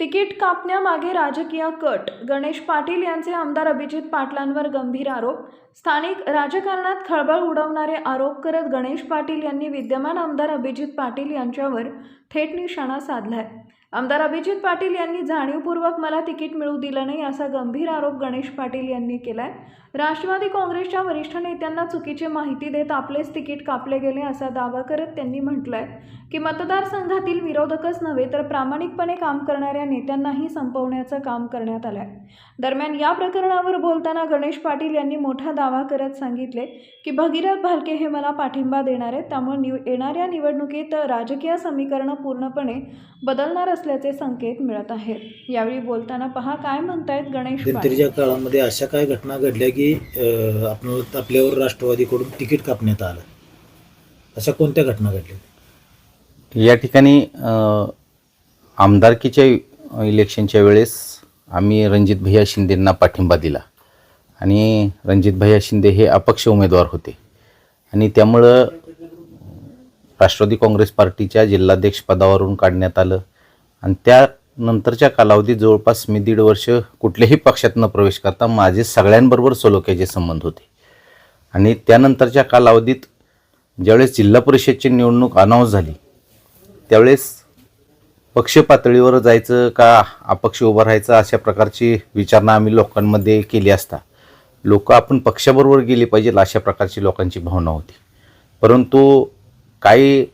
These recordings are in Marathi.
तिकीट कापण्यामागे राजकीय कट. गणेश पाटील यांचे आमदार अभिजित पाटलांवर गंभीर आरोप. स्थानिक राजकारणात खळबळ उडवणारे आरोप करत गणेश पाटील यांनी विद्यमान आमदार अभिजित पाटील यांच्यावर थेट निशाणा साधलाय. आमदार अभिजित पाटील यांनी जाणीवपूर्वक मला तिकीट मिळू दिलं नाही असा गंभीर आरोप गणेश पाटील यांनी केलाय. राष्ट्रवादी काँग्रेसच्या वरिष्ठ नेत्यांना चुकीची माहिती देत आपलेच तिकीट कापले गेले असा दावा करत त्यांनी म्हटलंय की मतदारसंघातील विरोधकच नव्हे तर प्रामाणिकपणे काम करणाऱ्या नेत्यांनाही संपवण्याचं काम करण्यात आलंय. दरम्यान या प्रकरणावर बोलताना गणेश पाटील यांनी मोठा दावा करत सांगितले की भगीरथ भालके हे मला पाठिंबा देणार आहेत त्यामुळे निव येणाऱ्या निवडणुकीत राजकीय समीकरणं पूर्णपणे बदलणार असल्याचे संकेत मिळत आहेत. यावेळी बोलताना पहा काय म्हणतायत गणेश मध्यंतरीच्या काळामध्ये अशा काय घटना घडल्या की आपण आपल्यावर राष्ट्रवादीकडून तिकीट कापण्यात आलं. अशा कोणत्या घटना घडल्या? या ठिकाणी आमदारकीच्या इलेक्शनच्या वेळेस आम्ही रणजित भैया शिंदेंना पाठिंबा दिला. आणि रणजित भैया शिंदे हे अपक्ष उमेदवार होते. आणि त्यामुळं राष्ट्रवादी काँग्रेस पार्टीच्या जिल्हाध्यक्ष पदावरून काढण्यात आलं. आणि त्यानंतरच्या कालावधीत जवळपास मी दीड वर्ष कुठल्याही पक्षात न प्रवेश करता माझे सगळ्यांबरोबर सोलोक्याचे संबंध होते. आणि त्यानंतरच्या कालावधीत ज्यावेळेस जिल्हा परिषदची निवडणूक अनाऊन्स झाली त्यावेळेस पक्ष पातळीवर जायचं का अपक्ष उभं राहायचं अशा प्रकारची विचारणा आम्ही लोकांमध्ये केली असता. लोक आपण पक्षाबरोबर गेली पाहिजेल अशा प्रकारची लोकांची भावना होती. परंतु काही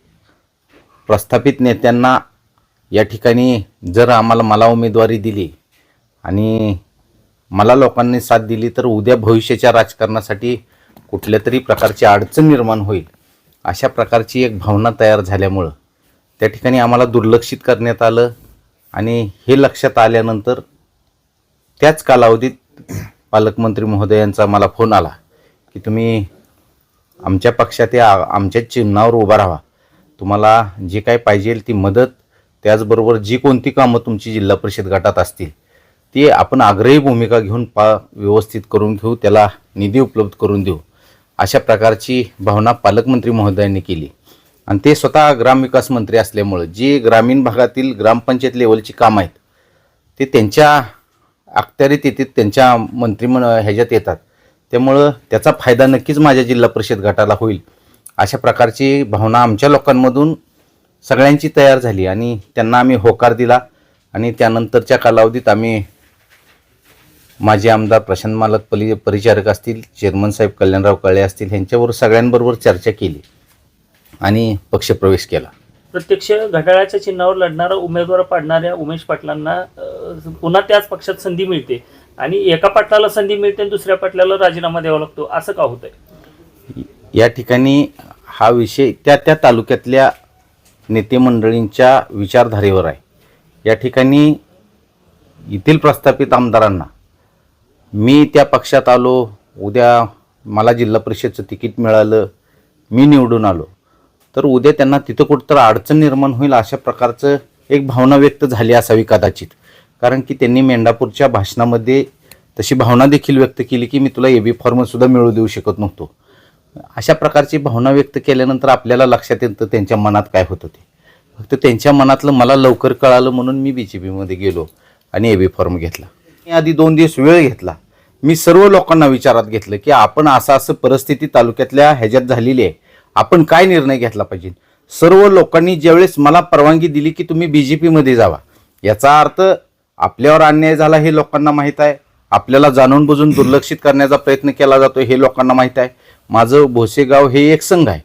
प्रस्थापित नेत्यांना या ठिकाणी जर आम्हाला मला उमेदवारी दिली आणि मला लोकांनी साथ दिली तर उद्या भविष्याच्या राजकारणासाठी कुठल्या तरी प्रकारची अडचण निर्माण होईल अशा प्रकारची एक भावना तयार झाल्यामुळं त्या ठिकाणी आम्हाला दुर्लक्षित करण्यात आलं. आणि हे लक्षात आल्यानंतर त्याच कालावधीत पालकमंत्री महोदयांचा मला फोन आला की तुम्ही आमच्या पक्षात या आमच्या चिन्हावर उभा राहा. तुम्हाला जे काय पाहिजे ती मदत त्याचबरोबर जी कोणती कामं तुमची जिल्हा परिषद गटात असतील ती आपण आग्रही भूमिका घेऊन पा व्यवस्थित करून घेऊ त्याला निधी उपलब्ध करून देऊ अशा प्रकारची भावना पालकमंत्री महोदयांनी केली. आणि ते स्वतः ग्रामविकास मंत्री असल्यामुळं जी ग्रामीण भागातील ग्रामपंचायत लेवलची कामं आहेत ते त्यांच्या अखत्यारीत येतात त्यांच्या मंत्रिमंड ह्याच्यात येतात. त्यामुळं त्याचा फायदा नक्कीच माझ्या जिल्हा परिषद गटाला होईल अशा प्रकारची भावना आमच्या लोकांमधून सगळ्यांची तयार झाली आणि त्यांना आम्ही होकार दिला आणि त्यानंतरच्या कालावधीत आम्ही माजी आमदार प्रशांत मालक पली परिचारक असतील चेअरमन साहेब कल्याणराव कळे असतील ह्यांच्यावर सगळ्यांबरोबर चर्चा केली आणि पक्षप्रवेश केला. प्रत्यक्ष घड्याळाच्या चिन्हावर लढणारा उमेदवार पाडणाऱ्या उमेश पाटलांना पुन्हा त्याच पक्षात संधी मिळते आणि एका पाटलाला संधी मिळते आणि दुसऱ्या पाटलाला राजीनामा द्यावा लागतो असं का होतंय? या ठिकाणी हा विषय त्या त्या तालुक्यातल्या नेते मंडळींच्या विचारधारेवर आहे. या ठिकाणी येथील प्रस्थापित आमदारांना मी त्या पक्षात आलो उद्या मला जिल्हा परिषदचं तिकीट मिळालं मी निवडून आलो. तर उद्या त्यांना तिथं कुठंतर अडचण निर्माण होईल अशा प्रकारचं एक भावना व्यक्त झाली असावी कदाचित. कारण की त्यांनी मेंढापूरच्या भाषणामध्ये तशी भावना देखील व्यक्त केली की मी तुला ए बी फॉर्मसुद्धा मिळू देऊ शकत नव्हतो. अशा प्रकारची भावना व्यक्त केल्यानंतर आपल्याला लक्षात येतं त्यांच्या मनात काय होतं ते. फक्त त्यांच्या मनातलं मला लवकर कळालं म्हणून मी बी जे पीमध्ये गेलो आणि ए बी फॉर्म घेतला. मी आधी दोन दिवस वेळ घेतला. मी सर्व लोकांना विचारात घेतलं की आपण असं असं परिस्थिती तालुक्यातल्या ह्याच्यात झालेली आहे. आपण काय निर्णय घेतला पाहिजे? सर्व लोकांनी ज्यावेळेस मला परवानगी दिली की तुम्ही बी जे पीमध्ये जावा. याचा अर्थ आपल्यावर अन्याय झाला हे लोकांना माहीत आहे. आपल्याला जाणून बुजून दुर्लक्षित करण्याचा प्रयत्न केला जातो हे लोकांना माहीत आहे. माझं भोसेगाव हे एक संघ आहे.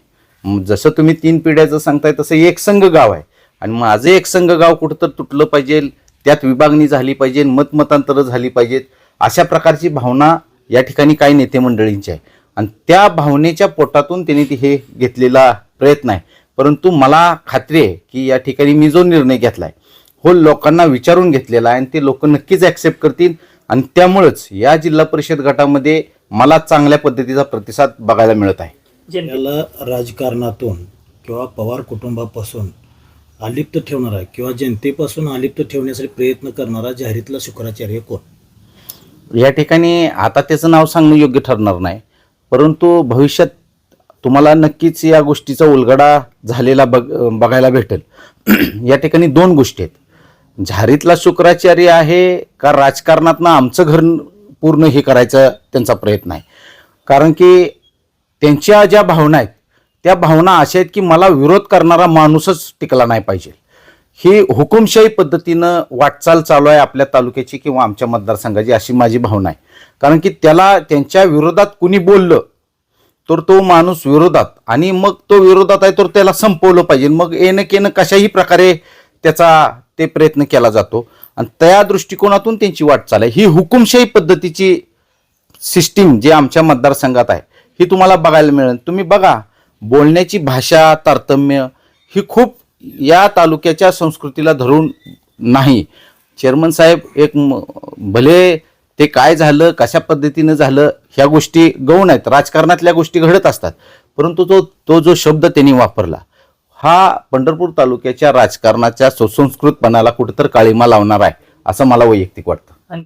जसं तुम्ही तीन पिढ्याचं सांगताय तसं एक संघ गाव आहे. आणि माझं एक संघ गाव कुठं तर तुटलं पाहिजे त्यात विभागणी झाली पाहिजे मतमतांतरं झाली पाहिजेत अशा प्रकारची भावना या ठिकाणी काही नेते मंडळींची आहे. आणि त्या भावनेच्या पोटातून त्यांनी ते हे घेतलेला प्रयत्न आहे. परंतु मला खात्री आहे की या ठिकाणी मी जो निर्णय घेतला आहे हो लोकांना विचारून घेतलेला आहे आणि ते लोक नक्कीच ॲक्सेप्ट करतील. आणि त्यामुळंच या जिल्हा परिषद गटामध्ये मला चांगल्या पद्धतीचा प्रतिसाद बघायला मिळत आहे. जनते याला राजकारणातून किंवा पवार कुटुंबापासून अलिप्त ठेवणारा किंवा जनतेपासून अलिप्त ठेवण्यासाठी प्रयत्न करणारा जाहीरातला शुक्राचार्य कोण? या ठिकाणी आता त्याचं नाव सांगणं योग्य ठरणार नाही. परंतु भविष्यात तुम्हाला नक्कीच या गोष्टीचा उलगडा झालेला बघ बघायला भेटेल. या ठिकाणी दोन गोष्टी आहेत. झारीतला शुक्राचार्य आहे का राजकारणातनं आमचं घर पूर्ण हे करायचा त्यांचा प्रयत्न आहे. कारण की त्यांच्या ज्या भावना आहेत त्या भावना अशा आहेत की मला विरोध करणारा माणूसच टिकला नाही पाहिजे. ही हुकुमशाही पद्धतीनं वाटचाल चालू आहे आपल्या तालुक्याची किंवा आमच्या मतदारसंघाची अशी माझी भावना आहे. कारण की त्याला त्यांच्या विरोधात कुणी बोललं तर तो माणूस विरोधात आणि मग तो विरोधात आहे तर त्याला संपवलं पाहिजे. मग येणं केनं कशाही प्रकारे त्याचा ते प्रयत्न केला जातो. आणि त्या दृष्टिकोनातून त्यांची वाटचाल आहे ही हुकुमशाही पद्धतीची सिस्टीम जी आमच्या मतदारसंघात आहे ही तुम्हाला बघायला मिळेल. तुम्ही बघा बोलण्याची भाषा तारतम्य ही खूप या तालुक्याच्या संस्कृतीला धरून नाही. चेअरमन साहेब एक भले ते काय झालं कशा पद्धतीनं झालं ह्या गोष्टी गौण आहेत. राजकारणातल्या गोष्टी घडत असतात. परंतु तो तो जो शब्द त्यांनी वापरला हा पंढरपूर तालुक्याच्या राजकारणाच्या सुसंस्कृतपणाला कुठंतर काळीमा लावणार आहे असं मला वैयक्तिक वाटतं.